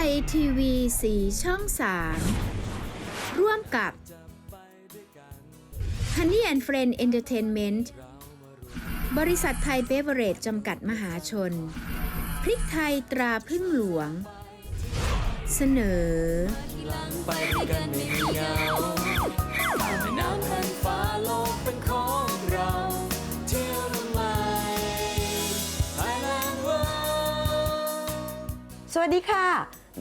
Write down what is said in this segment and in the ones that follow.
ทยทีวีสีช่อง3ร่วมกับ Honey and Friend Entertainment บริษัทไทยเบเวอร์เรจจำกัดมหาชน พริกไทยตราพึ่งหลวง เสนอ ไปกันไม่เหงาแม่น้ำแผ่นฟ้าโลกเป็นของเราเที่ยวทำไม Thailand World สวัสดีค่ะ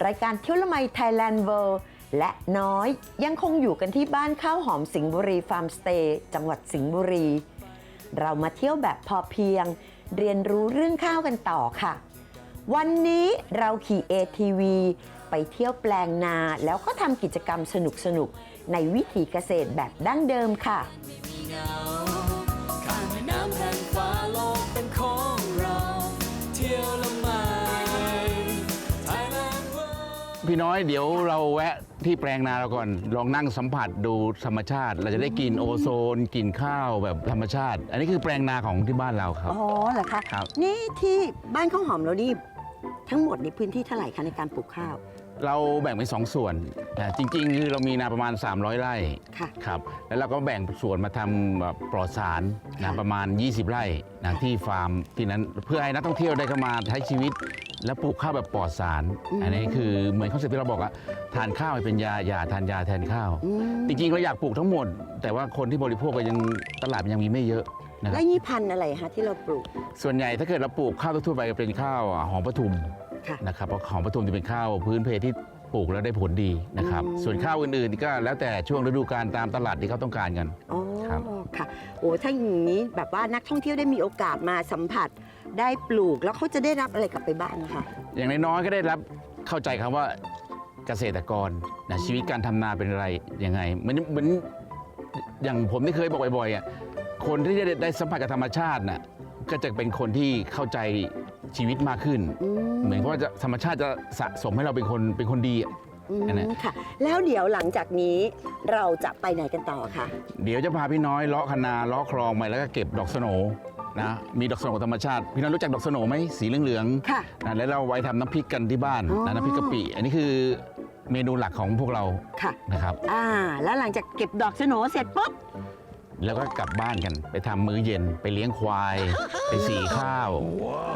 รายการเที่ยวละไมไทยแลนด์เวิลด์และน้อยยังคงอยู่กันที่บ้านข้าวหอมสิงห์บุรีฟาร์มสเตย์จังหวัดสิงห์บุรี เรามาเที่ยวแบบพอเพียง เรียนรู้เรื่องข้าวกันต่อค่ะ วันนี้เราขี่ ATV ไปเที่ยวแปลงนาแล้วก็ทำกิจกรรมสนุกๆ ในวิถีเกษตรแบบดั้งเดิมค่ะ พี่น้อยเดี๋ยวเราแวะที่แปลงนาเราก่อน ลองนั่งสัมผัสดูธรรมชาติ เราจะได้กลินโอโซนกลิ่นข้าวแบบธรรมชาติ อันนี้คือแปลงนาของที่บ้านเราครับ อ๋อเหรอคะ ครับ นี่ที่บ้านข้าวหอมเรานี่ทั้งหมดในพื้นที่เท่าไหร่คะในการปลูกข้าว เราแบ่งเป็นสองส่วนนะจริงๆคือเรามีนาประมาณ 300 ไร่ค่ะ ครับแล้วเราก็แบ่งส่วนมาทำแบบปลอดสารนะค่ะ ประมาณ 20 ไร่นะที่ฟาร์มที่นั้นเพื่อให้นักท่องเที่ยวได้เข้ามาใช้ชีวิต และปลูกข้าวแบบปลอดสาร อันนี้คือเหมือนคอนเซ็ปต์ที่เราบอกอะทานข้าวให้เป็นยาอย่าทานยาแทนข้าว อืมจริงๆเราอยากปลูกทั้งหมด แต่ว่าคนที่บริโภคก็ยังตลาดมันยังมีไม่เยอะนะคแล้รับวนี่พันธุ์อะไรฮะที่เราปลูก ส่วนใหญ่ถ้าเกิดเราปลูกข้าวทั่วๆไปก็เป็นข้าวหอมปทุม ค่ะ นะครับเพราะหอมปทุมจะเป็นข้าวพื้นเพที่ปลูกแล้วได้ผลดีนะครับ อืม ส่วนข้าวอื่นๆก็แล้วแต่ช่วงฤดูกาลตามตลาดที่เขาต้องการกัน อ๋อครับ ค่ะ โอ้ถ้าอย่างนี้แบบว่านักท่องเที่ยวได้มีโอกาสมาสัมผัสได้ปลูกแล้วเขาจะได้รับอะไรกลับไปบ้างนะคะอย่างน้อยๆก็ได้รับเข้าใจคำว่าเกษตรกรนะชีวิตการทำนาเป็นอะไรยังไงเหมือนเหมือนอย่างผมที่เคยบอกบ่อยๆอะคนที่ได้ได้สัมผัสกับธรรมชาติน่ะ ก็จะเป็นคนที่เข้าใจชีวิตมากขึ้นอืมเหมือนกับว่าจะธรรมชาติจะสะสมให้เราเป็นคนเป็นคนดีอะอืมอันนั้นค่ะ แล้วเดี๋ยวหลังจากนี้เราจะไปไหนกันต่อคะเดี๋ยวจะพาพี่น้อยเลาะคนาเลาะคลองไปแล้วก็เก็บดอกสโหนนะมีดอกสโหนธรรมชาติ พี่น้อยรู้จักดอกสโหนไหมสีเหลืองๆ ค่ะ นะแล้วเราไว้ทำน้ำพริกกันที่บ้านอ๋อ นะน้ำพริกกะปิ อันนี้คือเมนูหลักของพวกเราค่ะ นะครับ อ่า แล้วหลังจากเก็บดอกสโหนเสร็จปุ๊บ แล้วก็กลับบ้านกัน ไปทำมื้อเย็นไปเลี้ยงควาย ไปสีข้าว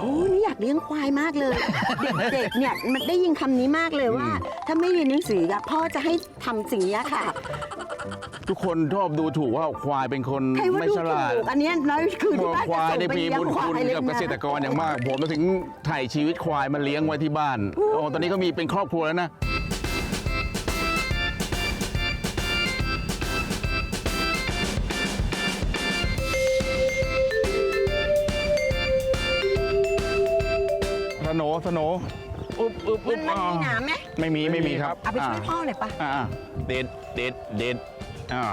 โอ้นี่อยากเลี้ยงควายมากเลย เด็กๆเนี่ยมันได้ยินคำนี้มากเลยว่า ถ้าไม่เรียนหนังสืออะพ่อจะให้ทำสิ่งนี้ค่ะ ทุกคนชอบดูถูกว่าควายเป็นคนใครว่าไม่ดูฉลาดถูกอันเนี้ยน้อยคือที่ว่าบ้านควายจะในส่งไปมีเลี้ยงบุญควาคุณยเลยกับนะเกษตรกรอย่างมาก ผมถึงถ่ายชีวิตควายมาเลี้ยงไว้ที่บ้านโอ้ตอนนี้ก็มีเป็นครอบครัวแล้วนะ สโหนสโหนอุ๊บอุ๊บมัอุ๊นบมันอ่ามีหนามไหมไม่มีไม่มีครับเอาไปช่วยาพ่อหน่อยปะอ่าเด็ดเด็ดเด็ดอ่า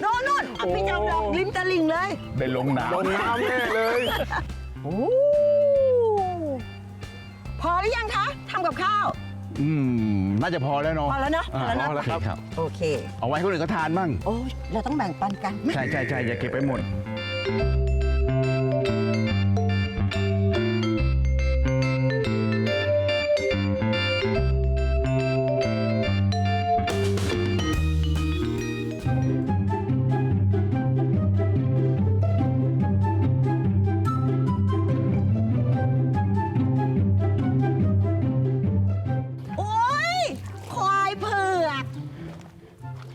โน่นโน่นเอาไปจับดอกริมตลิ่งเลย ได้ลงน้ำลงน้ำแน่เลย โอ้พอหรือยังคะทำกับข้าว อืมน่าจะพอแล้วเนาะพอแล้วเนอะพอแล้วเนอะพอแล้วครับครับ โอเค เอาไว้ให้คนอื่นเขาทานบ้าง โอ้ยเราต้องแบ่งปันกัน ใช่ใช่ใช่อย่าเก็บไปหมดโ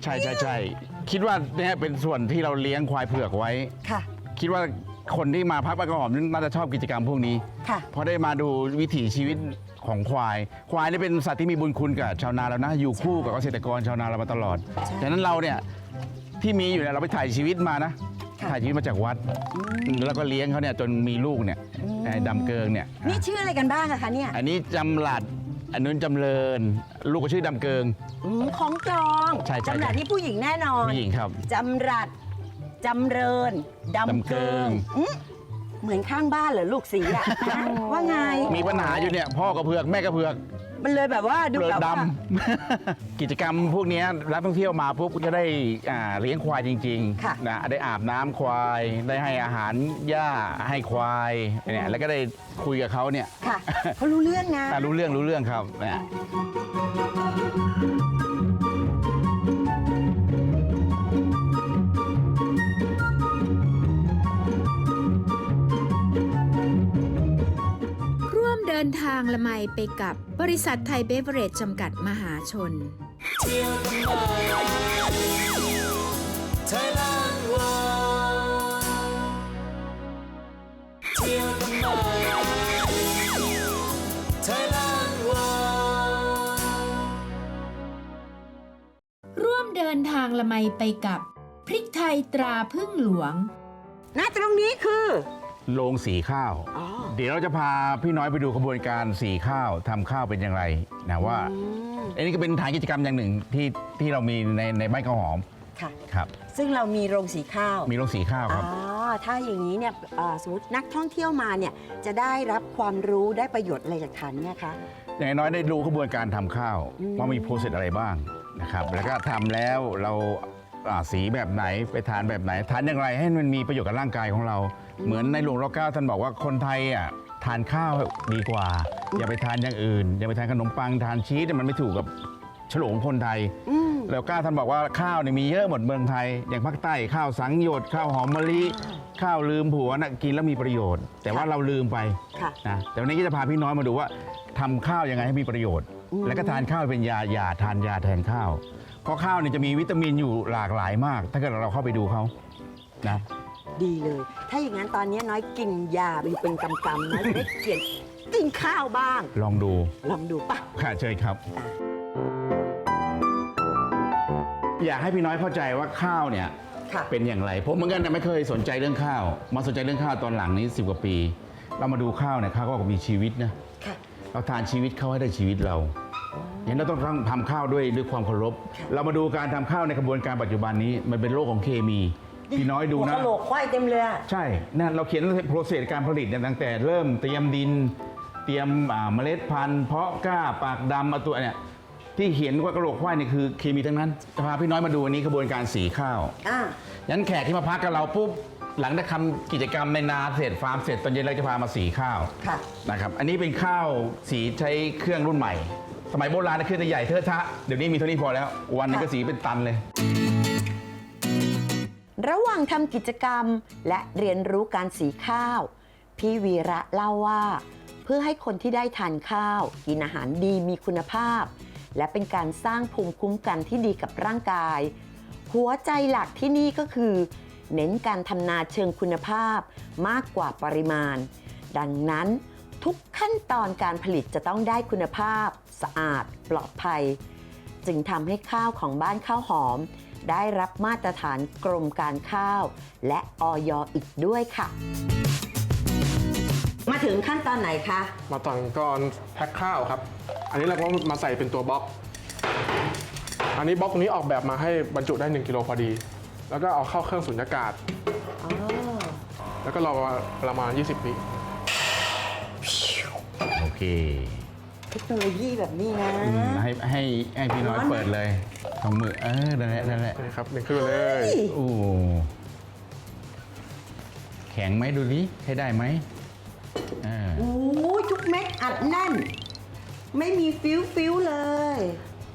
ช่ใช่ใช่คิดว่าเนี่ยเป็นส่วนที่เราเลี้ยงควายเผือกไว้ ค่ะ คิดว่าคนที่มาพักบ้านกระหอมน่าจะชอบกิจกรรมพวกนี้ค่ะเพราะได้มาดูวิถีชีวิตของควาย ควายนี่เป็นสัตว์ที่มีบุญคุณกับชาวนาแล้วนะ อยู่คู่กับเกษตรกรชาวนาเรามาตลอดฉะนั้นเราเนี่ยที่มีอยู่เนี่ยเราไปถ่ายชีวิตมานะ ค่ะ ถ่ายชีวิตมาจากวัด แล้วก็เลี้ยงเขาเนี่ยจนมีลูกเนี่ยไอ้ดำเกิงเนี่ย นี่ชื่ออะไรกันบ้างอะคะเนี่ย อันนี้จำหลัด อันนู้นจำเริญ ลูกก็ชื่อดำเกิง อืมของจองใช่ใช่จำรัดนี่ผู้หญิงแน่นอนผู้หญิงครับ จำรัดจำเริญดำดำเกิเกิง งอืมเหมือนข้างบ้านเหรอลูกสีอะฮะว่าไง มีปัญหาอยู่เนี่ย พ่อก็เผือกแม่ก็เผือก มันเลยแบบว่าดูเผือกแบบดว่าำ กิจกรรมพวกเนี้ยรับท่องเที่ยวมาปุ๊บก็จะได้อ่าเลี้ยงควายจริงค่ะ ๆนะได้อาบน้ำควาย ได้ให้อาหารหญ้าให้ควายเนี่ยแล้วก็ได้คุยกับเขาเนี่ยค่ะเขารู้เรื่องนะ อ่ารู้เรื่องรู้เรื่องครับนะ นทางละไมไปกับบริษัทไทยเบเวอเรจจำกัดมหาชน Thailand World เที่ยวทำไม Thailand World ร่วมเดินทางละไมไปกับ พริกไทยตราพึ่งหลวง ณตรงนี้คือ โรงสีข้าวอ๋อเดี๋ยวเราจะพาพี่น้อยไปดูกระบวนการสีข้าวทำข้าวเป็นอย่างไรนะว่าอืมอันนี้ก็เป็นฐานกิจกรรมอย่างหนึ่งที่ที่เรามีในในบ้านข้าวหอมค่ะ ครับ ซึ่งเรามีโรงสีข้าวมีโรงสีข้าวครับ อ๋อถ้าอย่างนี้เนี่ยเอ่อสมมตินักท่องเที่ยวมาเนี่ยจะได้รับความรู้ได้ประโยชน์อะไรจากฐานเนี่ยคะ อย่างน้อยได้รู้กระบวนการทำข้าวอืม ว่ามีโปรเซสอะไรบ้างนะครับ แล้วก็ทำแล้วเราอ่าสีแบบไหนไปทานแบบไหนทานอย่างไรให้มันมีประโยชน์กับร่างกายของเรา เหมือนในหลวงรัชกาลท่านบอกว่าคนไทยอะทานข้าวดีกว่า อย่าไปทานอย่างอื่น อย่าไปทานขนมปังทานชีสเนี่ยมันไม่ถูกกับฉลองคนไทยอืมแล้วก้าท่านบอกว่าข้าวเนี่ยมีเยอะหมดเมืองไทย อย่างภาคใต้ข้าวสังหยดข้าวหอมมะลิ ข้าวลืมผัวนะกินแล้วมีประโยชน์ แต่ว่าเราลืมไปค่ะนะแต่วันนี้ก็จะพาพี่น้อยมาดูว่าทำข้าวยังไงให้มีประโยชน์อืมแล้วก็ทานข้าวเป็นยาอย่าทานยาแทนข้าวเพราะข้าวเนี่ยจะมีวิตามินอยู่หลากหลายมาก ถ้าเกิดเราเข้าไปดูเขานะ ดีเลย ถ้าอย่างนั้นตอนนี้น้อยกินยาไปเป็นกำๆน้อยจะได้เขียนกินข้าวบ้าง ลองดูลองดูปะ ค่ะเชิญครับ อยากให้พี่น้อยเข้าใจว่าข้าวเนี่ยค่ะ เป็นอย่างไรผมเหมือนกันนะไม่เคยสนใจเรื่องข้าว มาสนใจเรื่องข้าวตอนหลังนี้สิบกว่าปี เรามาดูข้าวเนี่ยข้าวก็มีชีวิตนะค่ะ เราทานชีวิตเขาให้ได้ชีวิตเราอย่างนั้นเราต้องทำข้าวด้วยด้วยความเคารพ เรามาดูการทำข้าวในกระบวนการปัจจุบันนี้มันเป็นโลกของเคมี พี่น้อยดูหัวนะกะโหลกควายเต็มเลยอะ ใช่นะเราเขียนโปรเซสการผลิตเนี่ยตั้งแต่เริ่มเตรียมดิน เตรียมอ่าเมล็ดพันธุ์ เพาะกล้าปากดำเอาตัวเนี่ยที่เขียนว่ากระโหลกควายนี่คือเคมีทั้งนั้นจะพาพี่น้อยมาดูวันนี้กระบวนการสีข้าว อะยันแขกที่มาพักกับเราปุ๊บหลังจากทำกิจกรรมในนาเสร็จฟาร์มเสร็จตอนเย็นเราจะพามาสีข้าวค่ะ นะครับอันนี้เป็นข้าวสีใช้เครื่องรุ่นใหม่ สมัยโบราณนะเครื่องจะใหญ่เทอะทะเดี๋ยวนี้มีเท่านี้พอแล้ว วันหนึงก็สีเป็นตันเลยระหว่างทำกิจกรรม และเรียนรู้การสีข้าว พี่วีระเล่าว่า เพื่อให้คนที่ได้ทานข้าว กินอาหารดีมีคุณภาพ และเป็นการสร้างภูมิคุ้มกันที่ดีกับร่างกาย หัวใจหลักที่นี่ก็คือ เน้นการทำนาเชิงคุณภาพมากกว่าปริมาณ ดังนั้นทุกขั้นตอนการผลิตจะต้องได้คุณภาพ สะอาด ปลอดภัย จึงทำให้ข้าวของบ้านข้าวหอม ได้รับมาตรฐานกรมการข้าว และออยอีกด้วยค่ะ มาถึงขั้นตอนไหนคะ มาตอนก่อนแพ็คข้าวครับ อันนี้เราก็มาใส่เป็นตัวบล็อก อันนี้บล็อกนี้ออกแบบมาให้บรรจุได้ 1กิโลพอดี แล้วก็เอาเข้าเครื่องสุญญากาศอ๋อแล้วก็รอประมาณ 20วิโอเคเทคโนโลยีแบบนี้นะ อืมให้ให้ให้พี่น้อยร้อนไหมเปิดเลยทองมือเออนั่นแหละนั่นแหละนี่ครับหนึ่งขึ้นไปเลย โอ้แข็งไหมดูดิใช้ได้ไหมอ่าโอ้ยทุกเม็ดอัดแน่น ไม่มีฟิวฟิวๆเลย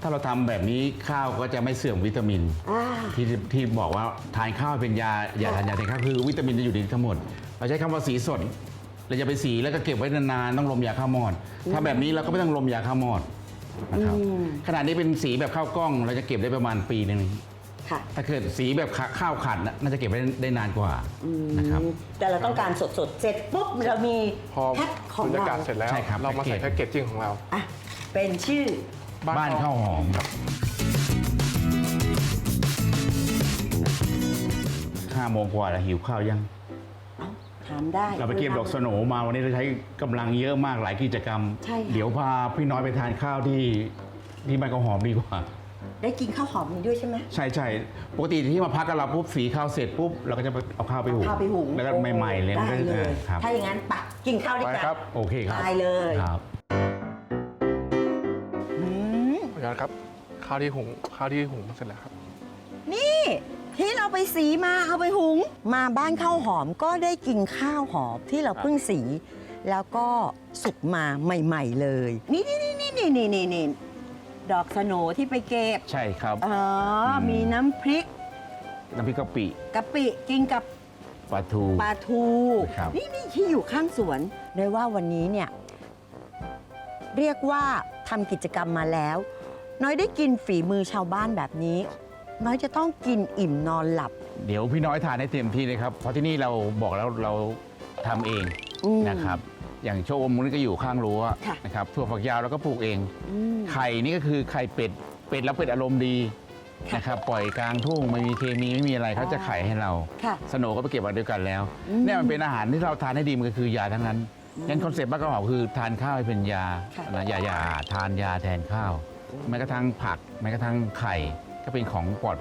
ถ้าเราทำแบบนี้ข้าวก็จะไม่เสื่อมวิตามิน อ่า ที่ที่บอกว่าทานข้าวเป็นยาอย่าทานยาแทนข้าวคือวิตามินจะอยู่ในนี้ทั้งหมด เราใช้คำว่าสีสด เราจะไปสีแล้วก็เก็บไว้นานๆต้องลมยาข้าวมอด ถ้าแบบนี้เราก็ไม่ต้องลมยาข้าวมอดนะครับอืม ขนาดนี้เป็นสีแบบข้าวกล้อง เราจะเก็บได้ประมาณปีหนึ่งค่ะถ้าเกิดสีแบบข้าวขัดน่ะน่าจะเก็บไว้ได้นานกว่าอืมนะครับ แต่เราต้องการสดๆ เสร็จปุ๊บเรามีพอแพ็คของสุญญาเรากาศเสร็จแล้ว ใช่ครับ เรามาใส่แพ็แพ็กกเกจเกจจิ้งของเรา อะเป็นชื่อ บ้านข้าวหอมครับห้าโมงกว่าแล้วหิวข้าวยังเอ้าถามได้ เราไปเก็บดอกสโหนมาวันนี้เราใช้กำลังเยอะมากหลายกิจกรรม ใช่ค่ะ เดี๋ยวพาพี่น้อยไปทานข้าวที่ที่บ้านข้าวหอมดีกว่า ได้กินข้าวหอมนี้ด้วยใช่ไหม ใช่ใช่ปกติที่มาพักกับเราปุ๊บสีข้าวเสร็จปุ๊บเราก็จะเอาข้าวไปหุงข้าวไปหุงแล้วก็ใหม่ๆเลยได้เลยครับ ถ้าอย่างนั้นปะกินข้าวด้วยไปกันครับโอเคครับได้เลยครับ อืม ขออนุญาตครับข้าวที่หุงข้าวที่หุงเสร็จแล้วครับนี่ที่เรา ไปสีมาเอาไปหุง มาบ้านข้าวหอมก็ได้กินข้าวหอมที่เราเพิ่งสี แล้วก็สุกมาใหม่ ๆ เลยนี่นี่นี่นี่นี่นี่นี่ดอกสโหนที่ไปเก็บใช่ครับ อ๋ออม มีน้ำพริกน้ำพริกกะปิกะปิกินกับปลาทู ปลาทู ครับ นี่นี่ที่อยู่ข้างสวนเลยว่าวันนี้เนี่ย เรียกว่าทำกิจกรรมมาแล้ว น้อยได้กินฝีมือชาวบ้านแบบนี้ น้อยจะต้องกินอิ่มนอนหลับ เดี๋ยวพี่น้อยทานให้เต็มที่เลยครับ เพราะที่นี่เราบอกแล้วเราทำเองอืม นะครับ อย่างโชว์อมมุนก็อยู่ข้างรั้วค่ะ นะครับถั่วฝักยาวเราก็ปลูกเอง อืม ไข่นี่ก็คือไข่เป็ด เป็ดแล้วเป็ดอารมณ์ดีค่ะนะครับ ปล่อยกลางทุ่งไม่มีเคมีไม่มีอะไรเขาจะไข่ให้เรา ค่ะ สโหนก็ไปเก็บมาด้วยกันแล้วอืมเนี่ยมันเป็นอาหารที่เราทานให้ดีมันก็คือยาทั้งนั้นงั้นคอนเซ็ปต์บ้านกระหอบคือทานข้าวให้เป็นยาค่ะ นะยายาทานยาแทนข้าวแม้กระทั่งผักแม้กระทั่งไข่ ก็เป็นของปลอด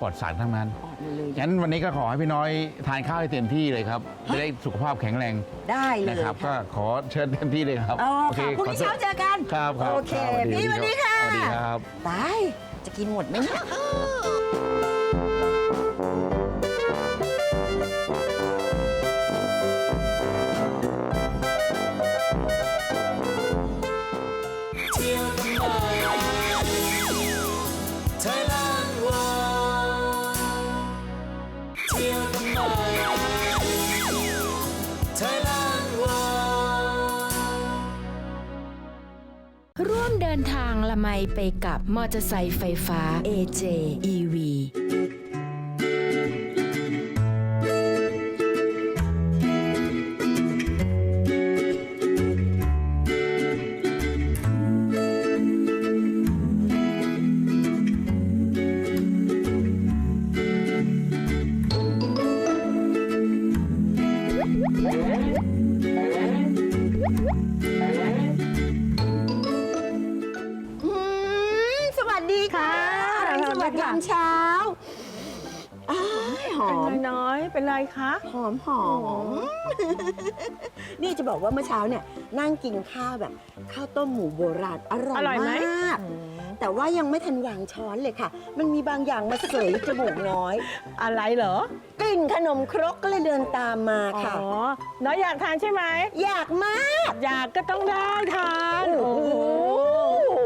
ปลอดสารทั้งนั้นออกมาเลยงั้นวันนี้ก็ขอให้พี่น้อยทานข้าวให้เต็มที่เลยครับจะได้สุขภาพแข็งแรงได้เลยนะครับก็ค่ะขอเชิญเต็มที่เลยครับอ๋อโอเคค่ะพรุ่งนี้ขเช้าเจอกันครับครับโอเค รับพี่สวัสดีค่ะสวัสดีครับ ตายจะกินหมดไหมเนี่ย ไทยแลนด์วอเที่ยวทำไมไทยแลนด์วอร่วมเดินทางละไมไปกับมอเตอร์ไซค์ไฟฟ้า AJ EV อืมสวัสดีค่ะ ค่ะสวัสดียามเช้าอ้ายหอม เป็นน้อยๆเป็นไรคะ หอมหอม นี่จะบอกว่าเมื่อเช้าเนี่ยนั่งกินข้าวแบบ ข้าวต้มหมูโบราณอร่อยอร่อยไหม มาก แต่ว่ายังไม่ทันวางช้อนเลยค่ะ มันมีบางอย่างมาเสยจมูกน้อย อะไรเหรอ กลิ่นขนมครกก็เลยเดินตามมาอ๋ค่ะ อน้อยอยากทานใช่ไหม อยากมากอยากก็ต้องได้ทาน โอ้โอ้โหโห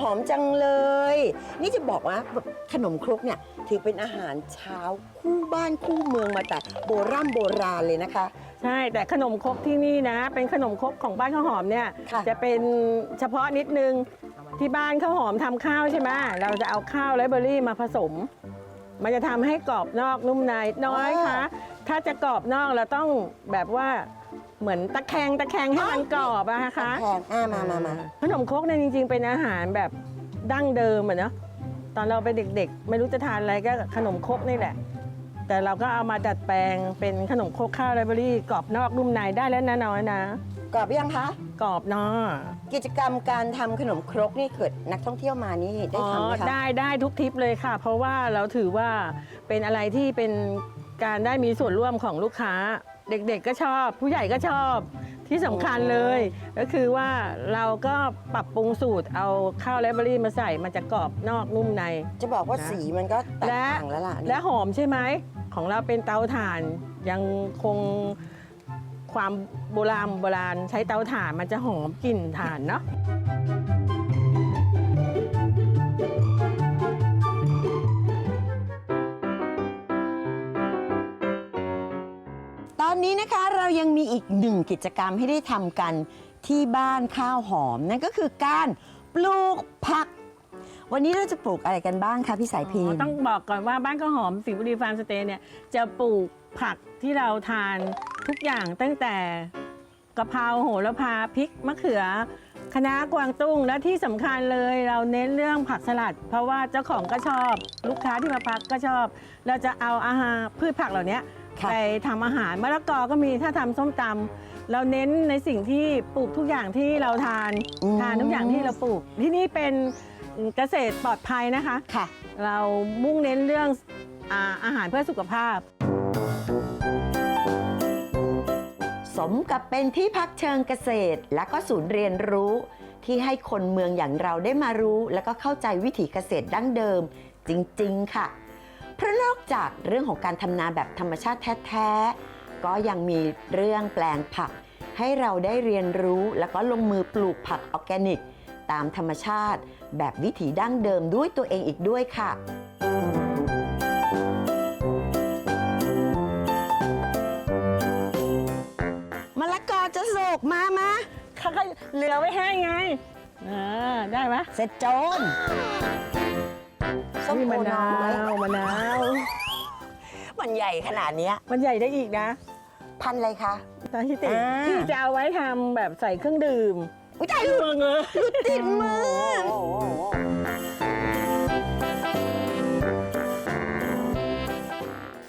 หอมจังเลย นี่จะบอกว่าแบบขนมครกเนี่ยถือเป็นอาหารเช้าคู่บ้านคู่เมืองมาแต่โบราณโบราณเลยนะคะ ใช่ แต่ขนมครกที่นี่นะ เป็นขนมครกของบ้านข้าวหอมเนี่ย ค่ะ จะเป็นเฉพาะนิดนึง ที่บ้านข้าวหอมทำข้าวใช่ไหมเราจะเอาข้าวและเบอร์รี่มาผสม มันจะทำให้กรอบนอกนุ่มในน้อยคะถ้าจะกรอบนอกเราต้องแบบว่าเหมือนตะแคงตะแคงให้มันกรอบอะนะคะแพงอ่ามามามาขนมครกเนี่ยจริง ๆ เป็นอาหารแบบดั้งเดิมอะเนาะตอนเราเป็นเด็กๆ ไม่รู้จะทานอะไรก็ขนมครกนี่แหละ แต่เราก็เอามาดัดแปลงเป็นขนมครกข้าวไรเบอรี่กรอบนอกนุ่มในได้แล้วนะน้อยนะ กรอบยังคะ กรอบเนาะกิจกรรมการทำขนมครกนี่เกิดนักท่องเที่ยวมานี่ได้อ๋อทำไหมคะได้ได้ทุกทริปเลยค่ะ เพราะว่าเราถือว่าเป็นอะไรที่เป็นการได้มีส่วนร่วมของลูกค้า เด็กๆก็ชอบ ผู้ใหญ่ก็ชอบที่สำคัญเลย ก็คือว่าเราก็ปรับปรุงสูตรเอาข้าวไรเบอรี่มาใส่มันจะกรอบนอกนุ่มใน จะบอกว่านะ สีมันก็แตกและต่างแล้วล่ะและหอมใช่ไหมของเราเป็นเตาถ่านยังคง ความโบราณโบราณใช้เตาถ่านมันจะหอมกลิ่นถ่านเนาะตอนนี้นะคะเรายังมีอีกหนึ่งกิจกรรมให้ได้ทำกันที่บ้านข้าวหอม นั่นก็คือการปลูกผัก วันนี้เราจะปลูกอะไรกันบ้างคะพี่สายพิน ต้องบอกก่อนว่าบ้านข้าวหอมสิงห์บุรีฟาร์มสเตย์เนี่ยจะปลูกผักที่เราทานทุกอย่างตั้งแต่กะเพราโหระพาพริกมะเขือคะน้ากวางตุ้งและที่สำคัญเลยเราเน้นเรื่องผักสลัด เพราะว่าเจ้าของก็ชอบ ลูกค้าที่มาพักก็ชอบ เราจะเอาอาหารพืชผักเหล่านี้ค่ะ ไปทำอาหารมะละกอก็มีถ้าทำส้มตำเราเน้นในสิ่งที่ปลูกทุกอย่างที่เราทานอืมทานทุกอย่างที่เราปลูก ที่นี่เป็น เกษตรปลอดภัยนะคะ ค่ะ เรามุ่งเน้นเรื่องอาอาหารเพื่อสุขภาพ สมกับเป็นที่พักเชิงเกษตร และก็ศูนย์เรียนรู้ ที่ให้คนเมืองอย่างเราได้มารู้ และก็เข้าใจวิถีเกษตรดั้งเดิม จริงๆค่ะ เพราะนอกจากเรื่องของการทำนาแบบธรรมชาติแท้ๆ ก็ยังมีเรื่องแปลงผัก ให้เราได้เรียนรู้ แล้วก็ลงมือปลูกผักออร์แกนิก ตามธรรมชาติ แบบวิถีดั้งเดิมด้วยตัวเองอีกด้วยค่ะ มะละกอจะสุกมามาข้แล้วก็เหลือไว้ให้ไงเออได้ไหมเสร็จโจนส้มนี่โอมะน้นาอยวมะนาว มันใหญ่ขนาดเนี้ยมันใหญ่ได้อีกนะ พันอะไรคะ ตอนที่ติดอ่า ที่จะเอาไว้ทำแบบใส่เครื่องดื่ม อุ้ยตายหลุดเมืองเลยติดมือ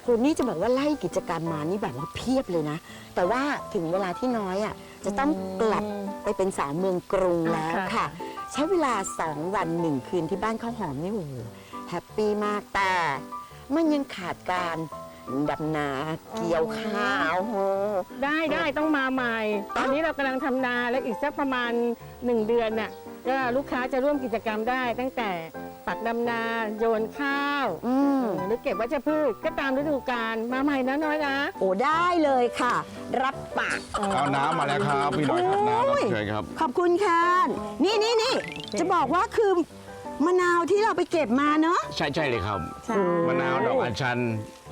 คุณนี่จะบอกว่าไล่กิจการมานี่แบบว่าเพียบเลยนะ แต่ว่าถึงเวลาที่น้อยอะจะต้องกลับไปเป็นสาวเมืองกรุงแล้วค่ะ ใช้เวลา2วันหนึ่งคืนที่บ้านข้าวหอมนี่โอ้โหแฮปปี้มากแต่มันยังขาดการ ดำนาเกี่ยวข้าวโอ้โห ได้ได้ต้องมาใหม่ ตอนนี้เรากำลังทำนาแล้วอีกสักประมาณ 1 เดือนน่ะก็ลูกค้าจะร่วมกิจกรรมได้ ตั้งแต่ปักดำนาโยนข้าวอืมเออหรือเก็บวัชพืชก็ตามฤดูกาลมาใหม่นะน้อยนะโอ้ได้เลยค่ะ รับปาก เอาน้ำมาแล้วครับพี่น้อยครับน้ำครับเชิญครับ ขอบคุณค่ะ นี่นี่นี่จะบอกว่าคือ มะนาวที่เราไปเก็บมาเนาะ ใช่ใช่เลยครับใช่ มะนาวดอกอัญชัน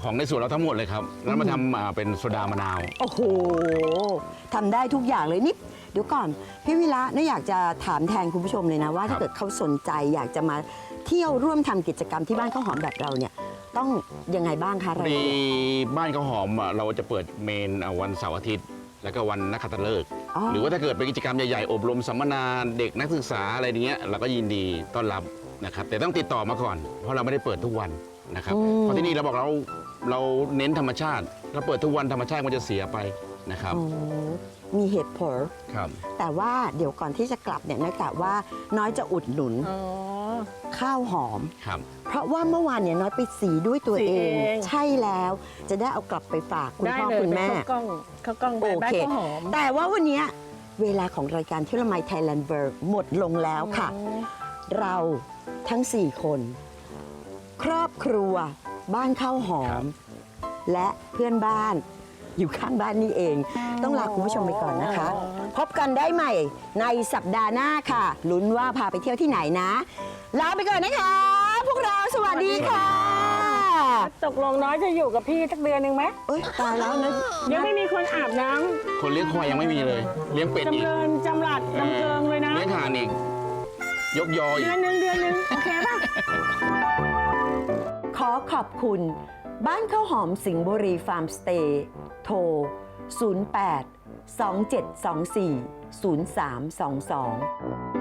ของในสวนเราทั้งหมดเลยครับ แล้วมาทำอ่าเป็นโซดามะนาว โอ้โหทำได้ทุกอย่างเลยนี่เดี๋ยวก่อน พี่วิระเนี่ยอยากจะถามแทนคุณผู้ชมเลยนะว่าครัถ้าบเกิดเขาสนใจอยากจะมาเที่ยวร่วมทำกิจกรรมที่บ้านข้าวหอมแบบเราเนี่ย ต้องยังไงบ้างคะพอรายละดีเอียด บ้านข้าวหอมอะเราจะเปิดเมนอะวันเสาร์อาทิตย์ แล้วก็วันนักขัตฤกษ์อ๋อ หรือว่าถ้าเกิดเป็นกิจกรรมใหญ่ๆ อบรมสัมมนาเด็กนักศึกษาอะไรอย่างเงี้ยเราก็ยินดีต้อนรับนะครับ แต่ต้องติดต่อมาก่อน เพราะเราไม่ได้เปิดทุกวันนะครับเพราะที่นี่เราบอกเราเราเน้นธรรมชาติเราเปิดทุกวันธรรมชาติมันจะเสียไปนะครับ โอ้ มีเหตุผล ครับ แต่ว่าเดี๋ยวก่อนที่จะกลับเนี่ยนะกะว่าน้อยจะอุดหนุนอ๋อ ข้าวหอม ครับ เพราะว่าเมื่อวานเนี่ยน้อยไปสีด้วยตัวสีเอเอง ง ใช่แล้ว จะได้เอากลับไปฝากคุณได้พ่อเลยคุณเป็นแม่ข้าวกล้องข้าวกล้องใบโอบ้านเค ข้าวหอม แต่ว่าวันเนี้ยเวลาของรายการเที่ยวละไมไทยแลนด์เบิร์กหมดลงแล้วค่ะ เราทั้ง 4 คน ครอบครัว บ้านข้าวหอครัมบและเพื่อนบ้าน อยู่ข้างบ้านนี่เอง ต้องลาคุณผู้ชมไปก่อนนะคะ พบกันได้ใหม่ในสัปดาห์หน้าค่ะ ลุ้นว่าพาไปเที่ยวที่ไหนนะ ลาไปก่อนนะคะ พวกเราสวัสดีค่ะ ตกลงน้อยจะอยู่กับพี่สักเดือนหนึ่งไหมเอ้ยตายแล้วนะยังไม่มีคนอาบน้ำคนเลี้ยงควายยังไม่มีเลย เลี้ยงเป็ดอีจำก เริญจำหลัดจำเกิงเลยนะ เลี้ยงห่านอีก ยกยออีเดืกอนหนึ่งเดือนหนึ่งโอเคป่ะ ขอขอบคุณ บ้านข้าวหอมสิงห์บุรีฟาร์มสเตย์โทร 08 2724 0322